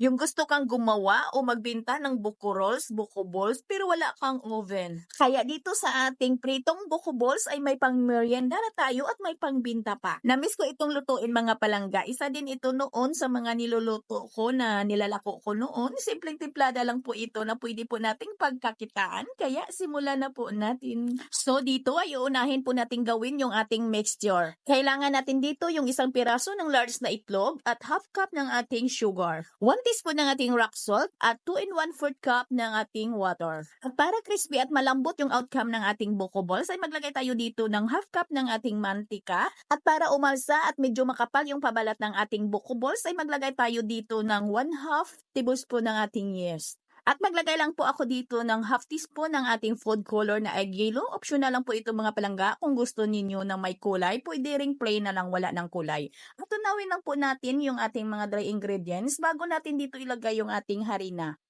Yung gusto kang gumawa o magbenta ng buko rolls, buko balls, pero wala kang oven. Kaya dito sa ating pritong buko balls ay may pang merienda na tayo at may pangbinta pa. Namiss ko itong lutuin mga palangga. Isa din ito noon sa mga niluluto ko na nilalako ko noon. Simpleng timplada lang po ito na pwede po nating pagkakitaan. Kaya simulan na po natin. So dito ay uunahin po natin gawin yung ating mixture. Kailangan natin dito yung isang piraso ng large na itlog at half cup ng ating sugar. 1 teaspoon ng ating rock salt at 2 in 1 4 cup ng ating water. At para crispy at malambot yung outcome ng ating buko balls ay maglagay tayo dito ng half cup ng ating mantika. At para umalsa at medyo makapal yung pabalat ng ating buko balls ay maglagay tayo dito ng 1 half tablespoon ng ating yeast. At maglagay lang po ako dito ng half teaspoon ng ating food color na egg yellow. Optional lang po ito mga palangga. Kung gusto ninyo na may kulay, pwede ring plain na lang wala ng kulay. At tunawin lang po natin yung ating mga dry ingredients bago natin dito ilagay yung ating harina.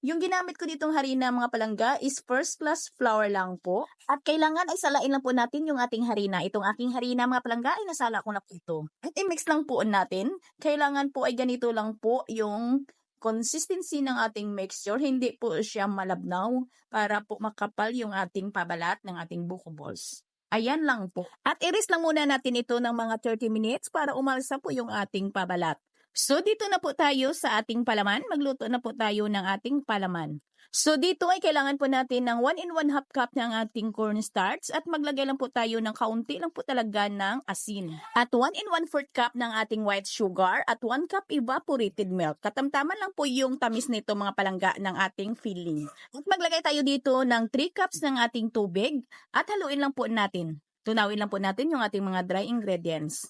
Yung ginamit ko ditong harina mga palangga is first class flour lang po. At kailangan ay salain lang po natin yung ating harina. Itong aking harina mga palangga ay nasala ko na po ito. At i-mix lang po natin. Kailangan po ay ganito lang po yung consistency ng ating mixture, hindi po siya malabnaw para po makapal yung ating pabalat ng ating buko balls. Ayan lang po. At iris lang muna natin ito ng mga 30 minutes para umalsa po yung ating pabalat. So dito na po tayo sa ating palaman. Magluto na po tayo ng ating palaman. So dito ay kailangan po natin ng 1 in 1 half cup ng ating cornstarch at maglagay lang po tayo ng kaunti lang po talaga ng asin. At 1 in 1 4 cup ng ating white sugar at 1 cup evaporated milk. Katamtaman lang po yung tamis nito mga palangga ng ating filling. At maglagay tayo dito ng 3 cups ng ating tubig at haluin lang po natin. Tunawin lang po natin yung ating mga dry ingredients.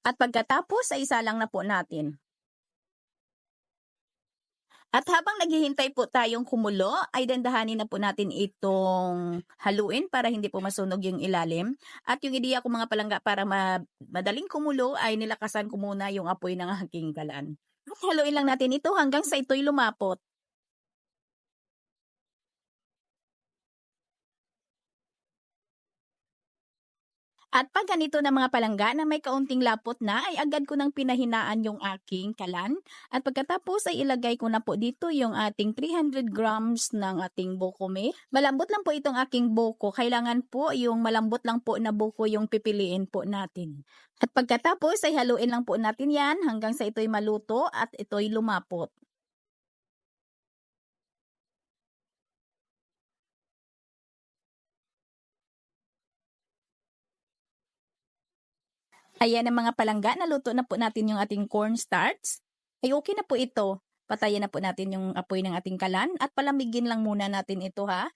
At pagkatapos ay isa lang na po natin. At habang naghihintay po tayong kumulo, ay dandahanin na po natin itong haluin para hindi po masunog yung ilalim. At yung ideya ko mga palangga para ma madaling kumulo ay nilakasan ko muna yung apoy ng aking kalan. At haluin lang natin ito hanggang sa ito'y lumapot. At pag ganito na mga palangga na may kaunting lapot na, ay agad ko nang pinahinaan yung aking kalan. At pagkatapos ay ilagay ko na po dito yung ating 300 grams ng ating bokome. Malambot lang po itong aking boko. Kailangan po yung malambot lang po na boko yung pipiliin po natin. At pagkatapos ay haluin lang po natin yan hanggang sa ito'y maluto at ito'y lumapot. Ayan ang mga palangga, naluto na po natin yung ating cornstarch. Ay okay na po ito. Patayin na po natin yung apoy ng ating kalan at palamigin lang muna natin ito ha.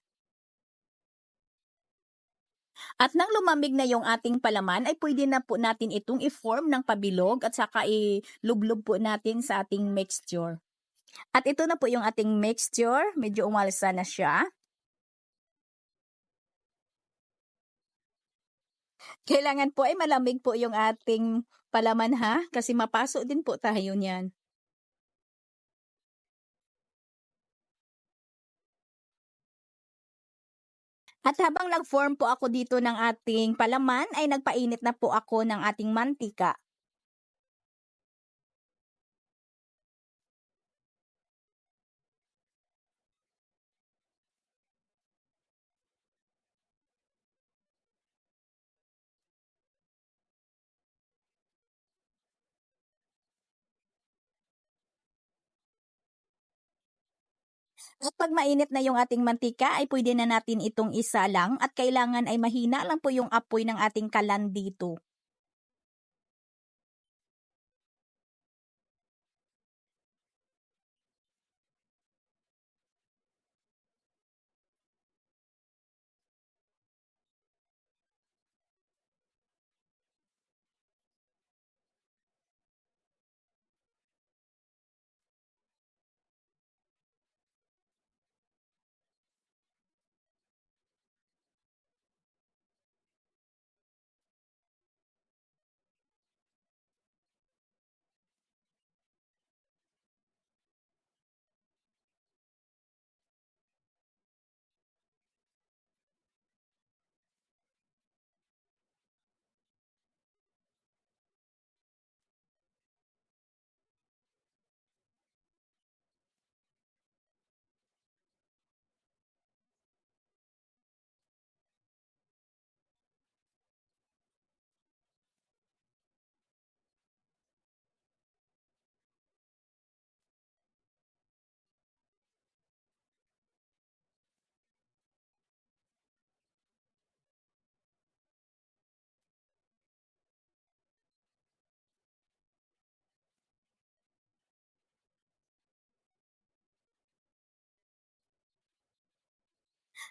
At nang lumamig na yung ating palaman, ay pwede na po natin itong i-form ng pabilog at saka ilublob po natin sa ating mixture. At ito na po yung ating mixture. Medyo umalsa na siya. Kailangan po ay malamig po yung ating palaman ha, kasi mapaso din po tayo niyan. At habang nag-form po ako dito ng ating palaman, ay nagpainit na po ako ng ating mantika. At pag mainit na yung ating mantika, ay pwede na natin itong isa lang at kailangan ay mahina lang po yung apoy ng ating kalan dito.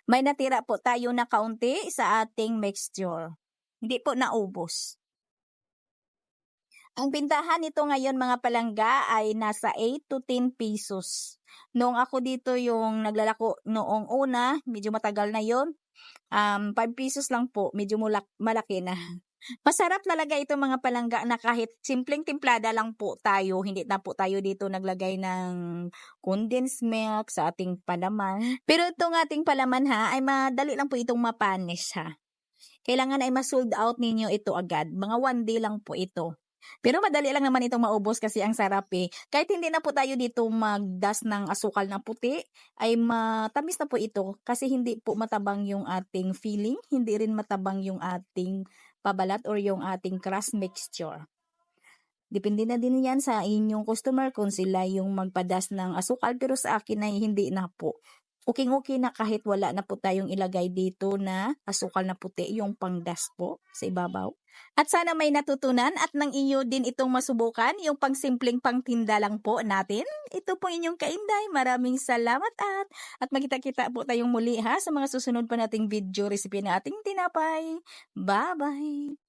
May natira po tayo na kaunti sa ating mixture. Hindi po naubos. Ang bintahan nito ngayon mga palangga ay nasa 8 to 10 pesos. Noong ako dito yung naglalako noong una, medyo matagal na yon um, 5 pesos lang po, medyo mulak, malaki na. Masarap talaga ito mga palangga na kahit simpleng timplada lang po tayo, hindi na po tayo dito naglagay ng condensed milk sa ating palaman. Pero itong ating palaman ha, ay madali lang po itong mapanis ha. Kailangan ay ma-sold out ninyo ito agad. Mga one day lang po ito. Pero madali lang naman itong maubos kasi ang sarap eh. Kahit hindi na po tayo dito magdas ng asukal na puti, ay matamis na po ito kasi hindi po matabang yung ating feeling, hindi rin matabang yung ating pabalat or yung ating crust mixture. Depende na din yan sa inyong customer kung sila yung magpadas ng asukal pero sa akin ay hindi na po. Okay-okay na kahit wala na po tayong ilagay dito na asukal na puti yung pangdas po sa ibabaw. At sana may natutunan at nang inyo din itong masubukan, yung pangsimpleng pangtinda lang po natin. Ito po inyong kainday. Maraming salamat at at magkita-kita po tayong muli ha sa mga susunod pa nating video recipe na ating tinapay. Bye-bye!